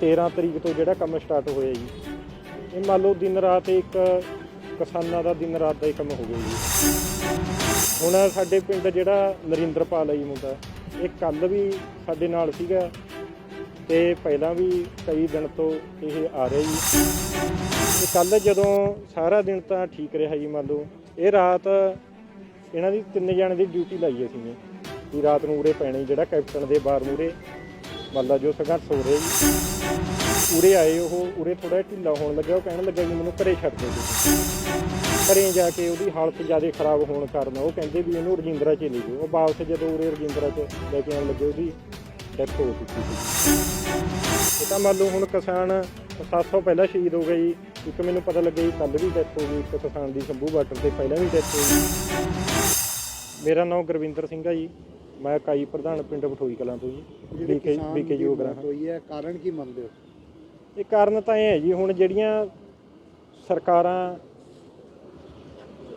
13 ਤਰੀਕ ਤੋਂ ਜਿਹੜਾ ਕੰਮ ਸਟਾਰਟ ਹੋਇਆ ਜੀ। ਇਹ ਮੰਨ ਲਓ ਦਿਨ ਰਾਤ ਇੱਕ ਕਿਸਾਨਾਂ ਦਾ ਦਿਨ ਰਾਤ ਦਾ ਹੀ ਕੰਮ ਹੋ ਗਿਆ ਜੀ। ਹੁਣ ਸਾਡੇ ਪਿੰਡ ਜਿਹੜਾ ਨਰਿੰਦਰਪਾਲ ਹੈ ਜੀ ਮੁੰਡਾ, ਇਹ ਕੱਲ ਵੀ ਸਾਡੇ ਨਾਲ ਸੀਗਾ ਤੇ ਪਹਿਲਾਂ ਵੀ ਕਈ ਦਿਨ ਤੋਂ ਇਹ ਆ ਰਿਹਾ ਜੀ। ਤੇ ਕੱਲ ਜਦੋਂ ਸਾਰਾ ਦਿਨ ਤਾਂ ਠੀਕ ਰਿਹਾ ਜੀ ਮੰਨ ਲਓ, ਇਹ ਰਾਤ ਇਹਨਾਂ ਦੀ ਤਿੰਨ ਜਣ ਦੀ ਡਿਊਟੀ ਲਾਈ ਅਸੀਂ ਨੇ। ਵੀ ਰਾਤ ਨੂੰ ਉਰੇ ਪੈਣੇ ਜਿਹੜਾ ਕੈਪਟਨ ਦੇ ਬਾਰ ਮੂਰੇ ਮੱਲਾ ਜੋ ਸੰਘਰਸ਼ ਹੋ ਰਿਹਾ ਜੀ, ਉਰੇ ਆਏ ਉਹ, ਉਰੇ ਥੋੜਾ ਢਿੱਲਾ ਹੋਣ ਲੱਗਿਆ, ਉਹ ਕਹਿਣ ਲੱਗਾ ਵੀ ਮੈਨੂੰ ਘਰੇ ਛੱਡ ਦੇ ਤੁਸੀਂ। ਘਰੇ ਜਾ ਕੇ ਉਹਦੀ ਹਾਲਤ ਜ਼ਿਆਦਾ ਖਰਾਬ ਹੋਣ ਕਾਰਨ ਉਹ ਕਹਿੰਦੇ ਵੀ ਇਹਨੂੰ ਰਜਿੰਦਰਾ ਚ ਲੈ ਜਾਓ। ਉਹ ਵਾਪਸ ਜਦੋਂ ਉਰੇ ਰਜਿੰਦਰਾ ਚ ਲੈ ਕੇ ਆਉਣ ਲੱਗੇ, ਉਹਦੀ ਡੈਥ ਹੋ ਚੁੱਕੀ ਸੀ। ਇਹ ਤਾਂ ਮੰਨ ਲਓ ਹੁਣ ਕਿਸਾਨ 700 ਪਹਿਲਾਂ ਸ਼ਹੀਦ ਹੋ ਗਏ ਜੀ। ਇੱਕ ਮੈਨੂੰ ਪਤਾ ਲੱਗਿਆ ਜੀ ਕੱਲ ਵੀ ਡੈਥ ਹੋ ਗਈ, ਇੱਕ ਕਿਸਾਨ ਦੀ ਸ਼ੰਭੂ ਬਾਰਡਰ ਤੇ ਪਹਿਲਾਂ ਵੀ ਡੈਥ ਹੋ ਗਈ ਮੇਰਾ ਨਾਮ ਗੁਰਵਿੰਦਰ ਸਿੰਘ ਆ ਜੀ। ਮੈਂ ਇਕਾਈ ਪ੍ਰਧਾਨ ਪਿੰਡ ਬਠੋਈ ਕਲਾਂ ਤੋਂ ਜੀ ਬੀਕੇ ਬੀਕੇ ਜੋਗਰਾ ਮੌਤ ਹੋਈ ਹੈ ਕਾਰਨ ਕੀ ਮੰਨਦੇ ਹੋ? ਇਹ ਕਾਰਨ ਤਾਂ ਇਹ ਹੈ ਜੀ ਹੁਣ ਜਿਹੜੀਆਂ ਸਰਕਾਰਾਂ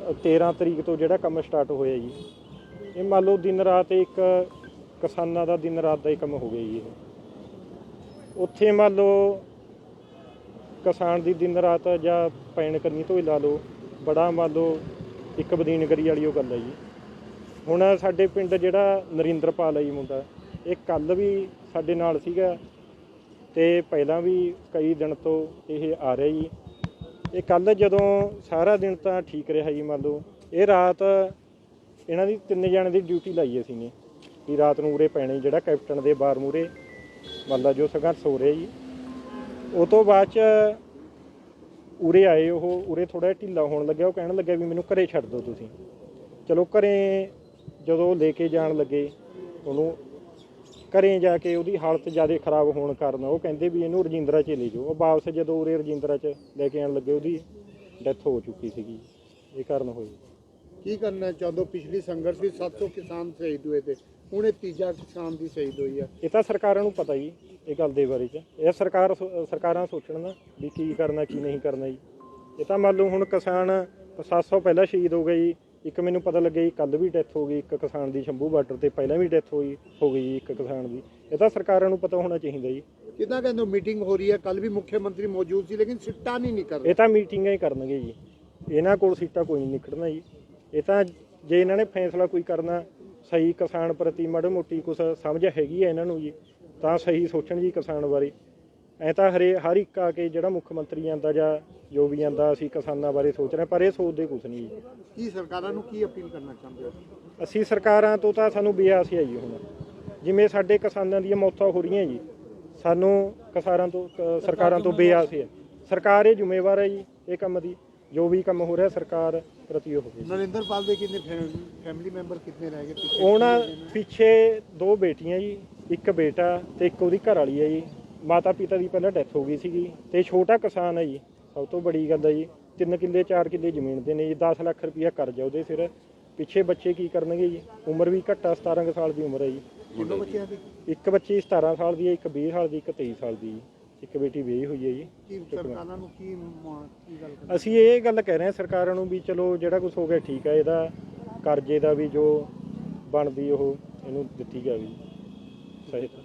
ਅ, 13 ਤਰੀਕ ਤੋਂ ਜਿਹੜਾ ਕੰਮ ਸਟਾਰਟ ਹੋਇਆ ਜੀ ਇਹ ਮੰਨ ਲਓ ਦਿਨ ਰਾਤ ਇੱਕ ਕਿਸਾਨਾਂ ਦਾ ਦਿਨ ਰਾਤ ਦਾ ਹੀ ਕੰਮ ਹੋ ਗਿਆ ਜੀ ਇਹ। ਉੱਥੇ ਮੰਨ ਲਓ ਕਿਸਾਨ ਦੀ ਦਿਨ ਰਾਤ ਜਾਂ ਪੈਣ ਕਰਨੀ ਤੋਂ ਹੀ ਲਾ ਲਓ ਬੜਾ ਮੰਨ ਲਓ ਇੱਕ ਬਦੀਨਗਰੀ ਵਾਲੀ ਉਹ ਗੱਲ ਹੈ ਜੀ। ਹੁਣ ਸਾਡੇ ਪਿੰਡ ਜਿਹੜਾ ਨਰਿੰਦਰਪਾਲ ਹੈ ਜੀ ਮੁੰਡਾ, ਇਹ ਕੱਲ ਵੀ ਸਾਡੇ ਨਾਲ ਸੀਗਾ ਤੇ ਪਹਿਲਾਂ ਵੀ ਕਈ ਦਿਨ ਤੋਂ ਇਹ ਆ ਰਿਹਾ ਜੀ। ਇਹ ਕੱਲ ਜਦੋਂ ਸਾਰਾ ਦਿਨ ਤਾਂ ਠੀਕ ਰਿਹਾ ਜੀ ਮੰਨ ਲਓ, ਇਹ ਰਾਤ ਇਹਨਾਂ ਦੀ ਤਿੰਨ ਜਣ ਦੀ ਡਿਊਟੀ ਲਾਈ ਅਸੀਂ ਨੇ, ਵੀ ਰਾਤ ਨੂੰ ਉਰੇ ਪੈਣੇ ਜਿਹੜਾ ਕੈਪਟਨ ਦੇ ਬਾਰ ਮੂਰੇ ਮੰਨ ਲਾ ਜੋ ਸੰਘਰਸ਼ ਹੋ ਰਿਹਾ ਜੀ। ਉਹ ਤੋਂ ਬਾਅਦ ਚ ਉਰੇ ਆਏ ਉਹ, ਉਰੇ ਥੋੜਾ ਢਿੱਲਾ ਹੋਣ ਲੱਗਿਆ, ਉਹ ਕਹਿਣ ਲੱਗਿਆ ਵੀ ਮੈਨੂੰ ਘਰੇ ਛੱਡ ਦਿਓ ਤੁਸੀਂ। ਚਲੋ ਘਰੇ ਜਦੋਂ ਲੈ ਕੇ ਜਾਣ ਲੱਗੇ ਉਹਨੂੰ ਘਰੇ ਜਾ ਕੇ ਉਹਦੀ ਹਾਲਤ ਜ਼ਿਆਦਾ ਖਰਾਬ ਹੋਣ ਕਾਰਨ ਉਹ ਕਹਿੰਦੇ ਵੀ ਇਹਨੂੰ ਰਜਿੰਦਰਾ ਚ ਲੈ ਜਾਓ। ਉਹ ਵਾਪਸ ਜਦੋਂ ਉਰੇ ਰਜਿੰਦਰਾ ਚ ਲੈ ਕੇ ਆਉਣ ਲੱਗੇ ਉਹਦੀ ਡੈਥ ਹੋ ਚੁੱਕੀ ਸੀਗੀ। ਇਹ ਕਾਰਨ ਹੋਈ ਕੀ ਕਰਨਾ ਚਾਹੁੰਦੇ? ਪਿਛਲੀ ਸੰਘਰਸ਼ ਵਿੱਚ 700 ਕਿਸਾਨ ਸ਼ਹੀਦ ਹੋਏ ਤੇ ਹੁਣ ਇਹ ਤੀਜਾ ਕਿਸਾਨ ਦੀ ਸ਼ਹੀਦ ਹੋਈ ਹੈ ਇਹ ਤਾਂ ਸਰਕਾਰਾਂ ਨੂੰ ਪਤਾ ਜੀ ਇਹ ਗੱਲ ਦੇ ਬਾਰੇ ਚ। ਇਹ ਸਰਕਾਰ ਸਰਕਾਰਾਂ ਸੋਚਣ ਨਾ ਵੀ ਕੀ ਕਰਨਾ ਕੀ ਨਹੀਂ ਕਰਨਾ ਜੀ। ਇਹ ਤਾਂ ਮੰਨ ਲਓ ਹੁਣ ਕਿਸਾਨ 700 ਪਹਿਲਾਂ ਸ਼ਹੀਦ ਹੋ ਗਏ ਜੀ ਇੱਕ ਮੈਨੂੰ ਪਤਾ ਲੱਗਿਆ ਜੀ ਕੱਲ ਵੀ ਡੈਥ ਹੋ ਗਈ ਇੱਕ ਕਿਸਾਨ ਦੀ ਸ਼ੰਭੂ ਬਾਰਡਰ ਤੇ ਪਹਿਲਾਂ ਵੀ ਡੈਥ ਹੋਈ ਹੋ ਗਈ ਜੀ ਇੱਕ ਕਿਸਾਨ ਦੀ। ਇਹ ਤਾਂ ਸਰਕਾਰਾਂ ਨੂੰ ਪਤਾ ਹੋਣਾ ਚਾਹੀਦਾ ਜੀ। ਕਿਦਾਂ ਕਹਿੰਦੇ ਮੀਟਿੰਗ ਹੋ ਰਹੀ ਹੈ ਕੱਲ ਵੀ ਮੁੱਖ ਮੰਤਰੀ ਮੌਜੂਦ ਸੀ ਲੇਕਿਨ ਸਿੱਟਾ ਨਹੀਂ ਨਿਕਲ ਰਿਹਾ ਇਹ ਤਾਂ ਮੀਟਿੰਗਾਂ ਹੀ ਕਰਨਗੇ ਜੀ। ਇਹਨਾਂ ਕੋਲ ਸੀਟਾਂ ਕੋਈ ਨਹੀਂ ਨਿਕਲਣਾ ਜੀ। ਇਹ ਤਾਂ ਜੇ ਇਹਨਾਂ ਨੇ ਫੈਸਲਾ ਕੋਈ ਕਰਨਾ ਸਹੀ ਕਿਸਾਨ ਪ੍ਰਤੀ ਮਾੜੀ ਮੋਟੀ ਕੁਛ ਸਮਝ ਹੈਗੀ ਹੈ ਇਹਨਾਂ ਨੂੰ ਜੀ ਤਾਂ ਸਹੀ ਸੋਚਣ ਜੀ ਕਿਸਾਨ ਬਾਰੇ। ਐ ਤਾਂ ਹਰੇ ਹਰ ਇੱਕ ਆ ਕੇ ਜਿਹੜਾ ਮੁੱਖ ਮੰਤਰੀ ਆਂਦਾ ਜਾਂ ਜੋ ਵੀ ਆਂਦਾ ਅਸੀਂ ਕਿਸਾਨਾਂ ਬਾਰੇ ਸੋਚ ਰਹੇ ਪਰ ਇਹ ਸੋਚਦੇ ਕੁਛ ਨਹੀਂ ਜੀ। ਕੀ ਸਰਕਾਰਾਂ ਨੂੰ ਕੀ ਅਪੀਲ ਕਰਨਾ ਚਾਹੁੰਦੇ ਹੋ? ਅਸੀਂ ਸਰਕਾਰਾਂ ਤੋਂ ਤਾਂ ਸਾਨੂੰ ਬਿਆਸ ਹੈ ਜੀ ਹੁਣ। ਜਿਵੇਂ ਸਾਡੇ ਕਿਸਾਨਾਂ ਦੀਆਂ ਮੌਤਾਂ ਹੋ ਰਹੀਆਂ ਜੀ ਸਾਨੂੰ ਕਿਸਾਨਾਂ ਤੋਂ ਕ- ਸਰਕਾਰਾਂ ਤੋਂ ਬਿਆਸ ਹੈ ਸਰਕਾਰ ਇਹ ਜ਼ਿੰਮੇਵਾਰ ਹੈ ਜੀ ਇਹ ਕੰਮ ਦੀ। ਜੋ ਵੀ ਕੰਮ ਹੋ ਰਿਹਾ ਸਰਕਾਰ ਪ੍ਰਤੀ ਉਹ ਹੋਵੇ ਨਰਿੰਦਰਪਾਲ ਦੇ ਕਿੰਨੇ ਫੈਮਿਲੀ ਮੈਂਬਰ ਕਿੰਨੇ ਰਹਿ ਗਏ? ਪਿੱਛੇ ਉਹਨਾਂ ਪਿੱਛੇ ਦੋ ਬੇਟੀਆਂ ਜੀ ਇੱਕ ਬੇਟਾ ਤੇ ਇੱਕ ਉਹਦੀ ਘਰ ਵਾਲੀ ਹੈ ਜੀ। ਮਾਤਾ ਪਿਤਾ ਦੀ ਪਹਿਲਾਂ ਡੈਥ ਹੋ ਗਈ ਸੀਗੀ ਤੇ ਛੋਟਾ ਕਿਸਾਨ ਹੈ ਜੀ ਸਭ ਤੋਂ ਬੜੀ ਗੱਲ ਹੈ ਜੀ ਤਿੰਨ ਕਿੱਲੇ ਚਾਰ ਕਿੱਲੇ ਜ਼ਮੀਨ ਦੇ ਨੇ ਜੀ 10 ਲੱਖ ਰੁਪਇਆ ਕਰਜ਼ਾ ਉਹਦੇ ਸਿਰ। ਪਿੱਛੇ ਬੱਚੇ ਕੀ ਕਰਨਗੇ ਜੀ ਉਮਰ ਵੀ ਘੱਟਾ 17 ਕੁ ਸਾਲ ਦੀ ਉਮਰ ਹੈ ਜੀ। ਕਿੰਨੇ ਬੱਚਿਆਂ ਦੀ। ਇੱਕ ਬੱਚੀ 17 ਸਾਲ ਦੀ ਹੈ ਇੱਕ 20 ਸਾਲ ਦੀ ਇੱਕ 23 ਸਾਲ ਦੀ ਜੀ। ਇੱਕ ਬੇਟੀ ਵਿਆਹੀ ਹੋਈ ਹੈ ਜੀ। ਕੀ ਸਰਕਾਰਾਂ ਨੂੰ ਕੀ ਮ- ਕੀ ਗੱਲ ਕਰਨੀ ਅਸੀਂ ਇਹ ਗੱਲ ਕਹਿ ਰਹੇ ਹਾਂ ਸਰਕਾਰਾਂ ਨੂੰ ਵੀ ਚਲੋ ਜਿਹੜਾ ਕੁਝ ਹੋ ਗਿਆ ਠੀਕ ਹੈ ਇਹਦਾ ਕਰਜ਼ੇ ਦਾ ਵੀ ਜੋ ਬਣਦੀ ਉਹ ਇਹਨੂੰ ਦਿੱਤੀ ਜਾਵੇ ਸਹਾਇਤਾ